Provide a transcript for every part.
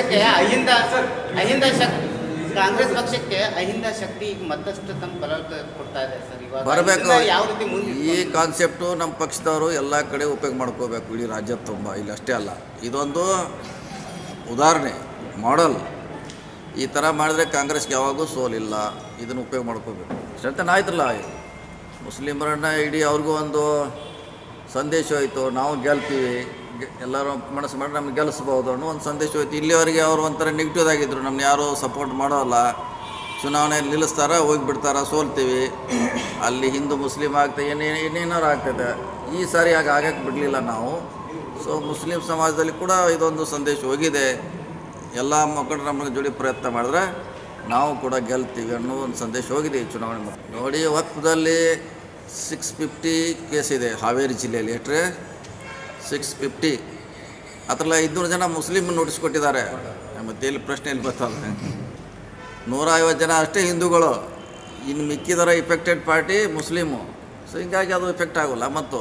ಪಕ್ಷಕ್ಕೆ ಅಹಿಂದ ಅಹಿಂದ ಶಕ್ತಿ ಕಾಂಗ್ರೆಸ್ ಪಕ್ಷಕ್ಕೆ ಅಹಿಂದ ಶಕ್ತಿ ಈಗ ಮತ್ತಷ್ಟು ತಮ್ಮ ಬಲ ಕೊಡ್ತಾ ಇದೆ ಸರ್. ಇವಾಗ ಬರಬೇಕು. ಯಾವ ರೀತಿ ಮುಂದೆ ಈ ಕಾನ್ಸೆಪ್ಟು ನಮ್ಮ ಪಕ್ಷದವರು ಎಲ್ಲ ಕಡೆ ಉಪಯೋಗ ಮಾಡ್ಕೋಬೇಕು. ಇಡೀ ರಾಜ್ಯ ತುಂಬ ಇಲ್ಲಿ ಅಷ್ಟೇ ಅಲ್ಲ. ಇದೊಂದು ಉದಾಹರಣೆ ಮಾಡಲ್ ಈ ಥರ ಮಾಡಿದ್ರೆ ಕಾಂಗ್ರೆಸ್ಗೆ ಯಾವಾಗೂ ಸೋಲಿಲ್ಲ. ಇದನ್ನು ಉಪಯೋಗ ಮಾಡ್ಕೋಬೇಕು. ಇಷ್ಟಂತ ಆಯ್ತಲ್ಲ ಮುಸ್ಲಿಮರನ್ನ ಇಡೀ ಅವ್ರಿಗೂ ಒಂದು ಸಂದೇಶ ಹೋಯಿತು. ನಾವು ಗೆಲ್ತೀವಿ. ಎಲ್ಲರೂ ಮನಸ್ಸು ಮಾಡಿ ನಮ್ಗೆ ಗೆಲ್ಲಿಸ್ಬೋದು ಅನ್ನೋ ಒಂದು ಸಂದೇಶ ಹೋಯ್ತು. ಇಲ್ಲಿವರೆಗೆ ಅವರು ಒಂಥರ ನೆಗೆಟಿವ್ ಆಗಿದ್ರು. ನಮ್ಗೆ ಯಾರೂ ಸಪೋರ್ಟ್ ಮಾಡೋಲ್ಲ. ಚುನಾವಣೆಯಲ್ಲಿ ನಿಲ್ಲಿಸ್ತಾರ, ಹೋಗಿಬಿಡ್ತಾರ, ಸೋಲ್ತೀವಿ. ಅಲ್ಲಿ ಹಿಂದೂ, ಮುಸ್ಲಿಂ ಆಗ್ತದೆ ಏನೇ, ಏನೇನಾರು ಆಗ್ತದೆ. ಈ ಸಾರಿ ಆಗ ಆಗಕ್ಕೆ ಬಿಡಲಿಲ್ಲ ನಾವು. ಸೊ ಮುಸ್ಲಿಂ ಸಮಾಜದಲ್ಲಿ ಕೂಡ ಇದೊಂದು ಸಂದೇಶ ಹೋಗಿದೆ. ಎಲ್ಲ ಮಕ್ಕಳು ನಮ್ಮ ಜೋಡಿ ಪ್ರಯತ್ನ ಮಾಡಿದ್ರೆ ನಾವು ಕೂಡ ಗೆಲ್ತೀವಿ ಅನ್ನೋ ಒಂದು ಸಂದೇಶ ಹೋಗಿದೆ ಈ ಚುನಾವಣೆ ನೋಡಿ ವಕ್ಫದಲ್ಲಿ ಸಿಕ್ಸ್ ಫಿಫ್ಟಿ ಕೇಸ್ ಇದೆ. ಹಾವೇರಿ ಜಿಲ್ಲೆಯಲ್ಲಿ. ಎಷ್ಟ್ರೆ ಸಿಕ್ಸ್ ಫಿಫ್ಟಿ ಅದರಲ್ಲಿ ಐದುನೂರು ಜನ ಮುಸ್ಲಿಮ್ ನೋಟಿಸ್ ಕೊಟ್ಟಿದ್ದಾರೆ. ಮತ್ತೆ ಇಲ್ಲಿ ಪ್ರಶ್ನೆ ಇಲ್ಲಿ ಬರ್ತಲ್ಲ ನೂರೈವತ್ತು ಜನ ಅಷ್ಟೇ ಹಿಂದೂಗಳು. ಇನ್ನು ಮಿಕ್ಕಿದರ ಇಫೆಕ್ಟೆಡ್ ಪಾರ್ಟಿ ಮುಸ್ಲಿಮು. ಸೊ ಹಿಂಗಾಗಿ ಅದು ಇಫೆಕ್ಟ್ ಆಗೋಲ್ಲ. ಮತ್ತು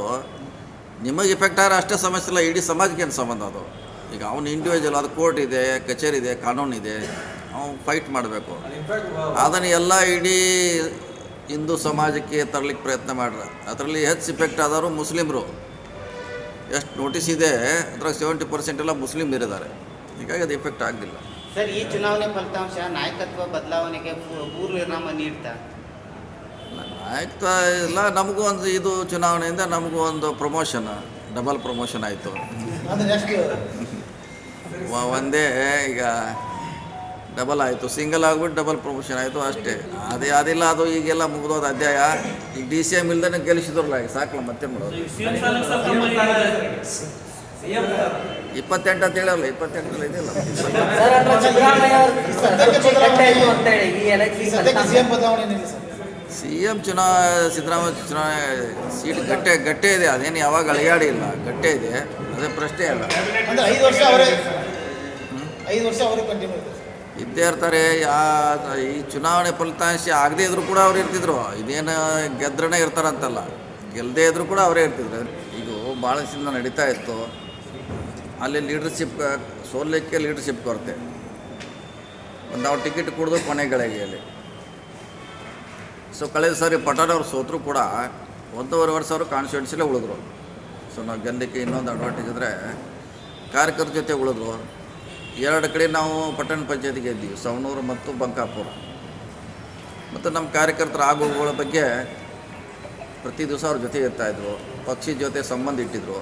ನಿಮಗೆ ಇಫೆಕ್ಟ್ ಆದರೆ ಅಷ್ಟೇ ಸಮಸ್ಯೆ ಇಲ್ಲ. ಇಡೀ ಸಮಾಜಕ್ಕೆ ಏನು ಸಂಬಂಧ ಅದು? ಈಗ ಅವನು ಇಂಡಿವಿಜುವಲ್ ಅದು ಕೋರ್ಟ್ ಇದೆ, ಕಚೇರಿ ಇದೆ, ಕಾನೂನು ಇದೆ. ಅವನು ಫೈಟ್ ಮಾಡಬೇಕು. ಅದನ್ನು ಎಲ್ಲ ಇಡೀ ಹಿಂದೂ ಸಮಾಜಕ್ಕೆ ತರಲಿಕ್ಕೆ ಪ್ರಯತ್ನ ಮಾಡ್ರೆ. ಅದರಲ್ಲಿ ಹೆಚ್ಚು ಇಫೆಕ್ಟ್ ಆದವರು ಮುಸ್ಲಿಮರು. ಎಷ್ಟು ನೋಟಿಸ್ ಇದೆ ಅದ್ರಾಗ ಸೆವೆಂಟಿ ಪರ್ಸೆಂಟ್ ಎಲ್ಲ ಮುಸ್ಲಿಮ್ ಇರಿದ್ದಾರೆ. ಹೀಗಾಗಿ ಅದು ಎಫೆಕ್ಟ್ ಆಗಲಿಲ್ಲ ಸರ್ ಈ ಚುನಾವಣೆ ಫಲಿತಾಂಶ ನಾಯಕತ್ವ ಬದಲಾವಣೆಗೆ ಪೂರ್ವನಾಮ ಪೂರ್ವ ವಿರಾಮ ನೀಡ್ತಾ? ನಾಯಕತ್ವ ಇಲ್ಲ ನಮಗೂ ಒಂದು ಇದು ಚುನಾವಣೆಯಿಂದ ನಮಗೂ ಒಂದು ಪ್ರಮೋಷನ್ ಡಬಲ್ ಪ್ರಮೋಷನ್ ಆಯಿತು. ಒಂದೇ ಈಗ ಡಬಲ್ ಆಯಿತು ಸಿಂಗಲ್ ಆಗ್ಬಿಟ್ಟು ಡಬಲ್ ಪ್ರಮೋಷನ್ ಆಯಿತು ಅಷ್ಟೇ. ಅದೇ ಅದಿಲ್ಲ ಅದು ಈಗೆಲ್ಲ ಮುಗಿದೋದು ಅಧ್ಯಾಯ. ಈಗ ಡಿ ಸಿ ಎಂ ಇಲ್ದೇ ಗೆಲ್ಲಿಸಿದ್ರಲ್ಲ ಈಗ ಸಾಕಲ್ಲ ಮತ್ತೆ ಮಾಡೋದು? ಇಪ್ಪತ್ತೆಂಟು ಅಂತ ಹೇಳಲ್ಲ ಇಪ್ಪತ್ತೆಂಟರಲ್ಲಿ ಇದೆಯಲ್ಲ? ಸಿ ಎಂ ಚುನಾ ಸಿದ್ದರಾಮಯ್ಯ ಚುನಾವಣೆ ಸೀಟ್ ಗಟ್ಟೆ ಗಟ್ಟೆ ಇದೆ ಅದೇನು ಯಾವಾಗ ಅಳಿಯಾಡಿ ಇಲ್ಲ ಗಟ್ಟೆ ಇದೆ ಅದೇ ಪ್ರಶ್ನೆ ಅಲ್ಲ. ಅಂದ್ರೆ ಐದು ವರ್ಷ ಅವರೇ ಐದು ವರ್ಷ ಅವರೇ ಕಂಟಿನ್ಯೂ ಇದ್ದೇ ಇರ್ತಾರೆ, ಯಾ, ಈ ಚುನಾವಣೆ ಫಲಿತಾಂಶ ಆಗದೇ ಇದ್ರು ಕೂಡ ಅವ್ರು ಇರ್ತಿದ್ರು. ಇದೇನು ಗೆದ್ರನೇ ಇರ್ತಾರಂತಲ್ಲ. ಗೆಲ್ಲದೇ ಇದ್ರು ಕೂಡ ಅವರೇ ಇರ್ತಿದ್ರು. ಈಗ ಭಾಳಷ್ಟಿಂದ ನಡೀತಾ ಇತ್ತು. ಅಲ್ಲಿ ಲೀಡರ್ಶಿಪ್ ಸೋಲಕ್ಕೆ ಲೀಡರ್ಶಿಪ್ ಕೊರತೆ. ಒಂದು ನಾವು ಟಿಕೆಟ್ ಕುಡಿದು ಕೊನೆಗಳಿಗೆ ಅಲ್ಲಿ. ಸೊ ಕಳೆದ ಸಾರಿ ಪಟಾಣವ್ರು ಸೋತರು ಕೂಡ ಒಂದೂವರೆ ವರ್ಷ ಅವರು ಕಾನ್ಸ್ಟಿಟ್ಯೂನ್ಸಿಲೇ ಉಳಿದ್ರು. ಸೊ ನಾವು ಗೆಲ್ಲಲಿಕ್ಕೆ ಇನ್ನೊಂದು ಅಡ್ವಾಂಟೇಜ್ ಅಂದರೆ ಕಾರ್ಯಕರ್ತರ ಜೊತೆ ಉಳಿದ್ರು. ಎರಡು ಕಡೆ ನಾವು ಪಟ್ಟಣ ಪಂಚಾಯತಿ ಗೆದ್ದೀವಿ ಸವಣೂರು ಮತ್ತು ಬಂಕಾಪುರ. ಮತ್ತು ನಮ್ಮ ಕಾರ್ಯಕರ್ತರ ಆಗುಗಳ ಬಗ್ಗೆ ಪ್ರತಿ ದಿವಸ ಅವ್ರ ಜೊತೆ ಇರ್ತಾಯಿದ್ರು ಪಕ್ಷಿ ಜೊತೆ ಸಂಬಂಧ ಇಟ್ಟಿದ್ರು.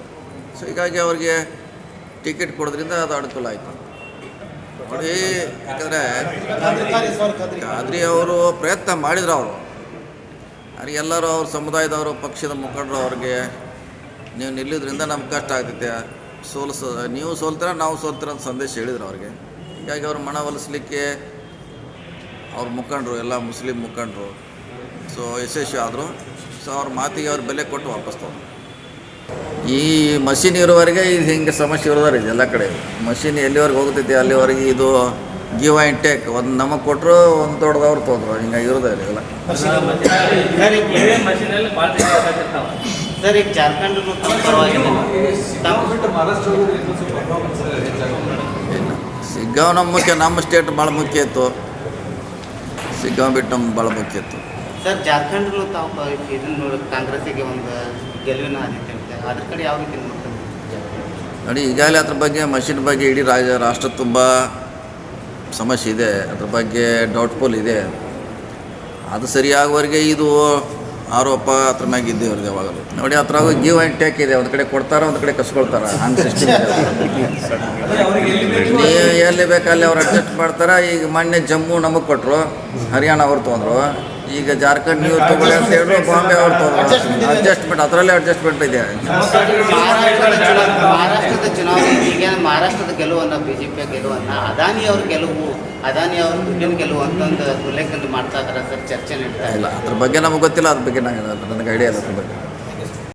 ಸೊ ಹೀಗಾಗಿ ಅವ್ರಿಗೆ ಟಿಕೆಟ್ ಕೊಡೋದ್ರಿಂದ ಅದು ಅನುಕೂಲ ಆಯಿತು. ನೋಡಿ, ಯಾಕಂದರೆ ಖಾದ್ರಿ ಅವರು ಪ್ರಯತ್ನ ಮಾಡಿದ್ರು ಅವರು. ಅವ್ರಿಗೆ ಎಲ್ಲರೂ ಅವ್ರ ಸಮುದಾಯದವರು, ಪಕ್ಷದ ಮುಖಂಡರು ಅವ್ರಿಗೆ, ನೀವು ನಿಲ್ಲೋದ್ರಿಂದ ನಮ್ಗೆ ಕಷ್ಟ ಆಗ್ತೈತೆ. ಸೋಲ್ಸ ನೀವು ಸೋಲ್ತೀರ ನಾವು ಸೋಲ್ತೀರ ಅಂತ ಸಂದೇಶ ಹೇಳಿದ್ರು ಅವ್ರಿಗೆ ಹೀಗಾಗಿ ಅವ್ರ ಮನವೊಲಿಸ್ಲಿಕ್ಕೆ ಅವ್ರ ಮುಖಂಡರು ಎಲ್ಲ ಮುಸ್ಲಿಂ ಮುಖಂಡರು ಸೊ ಯಶಸ್ವಿ ಆದರು ಸೊ ಅವ್ರ ಮಾತಿಗೆ ಅವ್ರು ಬೆಲೆ ಕೊಟ್ಟು ವಾಪಸ್ ತಗೊಂಡು ಈ ಮಷಿನ್ ಇರೋವರೆಗೆ ಇದು ಹಿಂಗೆ ಸಮಸ್ಯೆ ಇರೋದಾರೆ ಕಡೆ ಮಷಿನ್ ಎಲ್ಲಿವರೆಗೆ ಹೋಗ್ತೈತಿ ಅಲ್ಲಿವರೆಗೆ ಇದು ಗಿವ್ ಆ್ಯಂಡ್ ಟೇಕ್ ಒಂದು ನಮಗೆ ಕೊಟ್ಟರು ಒಂದು ದೊಡ್ಡದವ್ರು ತೊಗೊಂಡ್ರು ಹಿಂಗಾಗಿ ಇರೋದಾರೆ ಇಲ್ಲ ಸರ್ ಈಗ ಜಾರ್ಖಂಡ್ ಸಿಗ್ಗಾವ್ ನಮ್ಮ ಮುಖ್ಯ ನಮ್ಮ ಸ್ಟೇಟ್ ಭಾಳ ಮುಖ್ಯ ಇತ್ತು. ಸಿಗ್ಗಾವ್ ಬಿಟ್ಟು ನಮ್ಗೆ ಭಾಳ ಮುಖ್ಯ ಇತ್ತು. ಸರ್ ಜಾರ್ಖಂಡ್ ತಾವು ಇದನ್ನ ಕಾಂಗ್ರೆಸ್ಸಿಗೆ ಒಂದು ಗೆಲುವಿನ ಅದ್ರ ಕಡೆ ಯಾವ ರೀತಿ ನೋಡಿ ಈಗಾಗಲೇ ಅದ್ರ ಬಗ್ಗೆ ಮಷಿನ್ ಬಗ್ಗೆ ಇಡೀ ರಾಜ್ಯ ರಾಷ್ಟ್ರ ತುಂಬ ಸಮಸ್ಯೆ ಇದೆ. ಅದ್ರ ಬಗ್ಗೆ ಡೌಟ್ಫುಲ್ ಇದೆ. ಅದು ಸರಿಯಾಗುವವರೆಗೆ ಇದು ಆರೋಪ ಅದ್ರ ಮ್ಯಾಗ ಇದ್ದೇ ಇವ್ರದ್ದು ಯಾವಾಗಲೂ. ನೋಡಿ ಹತ್ರ ಗಿವ್ ಆ್ಯಂಡ್ ಟೇಕ್ ಇದೆ? ಒಂದು ಕಡೆ ಕೊಡ್ತಾರೆ, ಒಂದು ಕಡೆ ಕಸ್ಕೊಳ್ತಾರೆ. ಹಂಗೆ ಸಿಸ್ಟಮ್ ಎಲ್ಲಿ ಬೇಕಲ್ಲಿ ಅವ್ರು ಅಡ್ಜಸ್ಟ್ ಮಾಡ್ತಾರೆ. ಈಗ ಮೊನ್ನೆ ಜಮ್ಮು ನಮಗೆ ಕೊಟ್ಟರು ಹರಿಯಾಣ ಅವ್ರು ತೊಗೊಂಡ್ರು. ಈಗ ಜಾರ್ಖಂಡ್ ನೀವು ತಗೊಳ್ಳಿ ಅಂತ ಹೇಳಿ ಬಾಂಬೆ ಅವ್ರು ಅಡ್ಜಸ್ಟ್ ಅಡ್ಜಸ್ಟ್ಮೆಂಟ್ ಅದರಲ್ಲೇ ಅಡ್ಜಸ್ಟ್ಮೆಂಟ್ ಇದೆ. ಮಹಾರಾಷ್ಟ್ರದ ಚುನಾವಣೆ. ಈಗ ಮಹಾರಾಷ್ಟ್ರದ ಗೆಲುವನ್ನು ಬಿ ಜೆ ಪಿಯ ಗೆಲುವನ್ನು ಅದಾನಿ ಅವ್ರ ಗೆಲುವು ಅದಾನಿ ಅವ್ರ ದುಡ್ಡಿನ ಗೆಲುವು ಅಂತಂದು ಉಲ್ಲೇಖ ಮಾಡ್ತಾ ಇದ್ದಾರೆ ಸರ್ ಚರ್ಚೆ ನಡೀತಾ ಇಲ್ಲ. ಅದ್ರ ಬಗ್ಗೆ ನಮಗೆ ಗೊತ್ತಿಲ್ಲ ಅದ್ರ ಬಗ್ಗೆ ನನಗೆ ನನಗೆ ಐಡಿಯಾ ಇಲ್ಲ ಅದ್ರ ಬಗ್ಗೆ.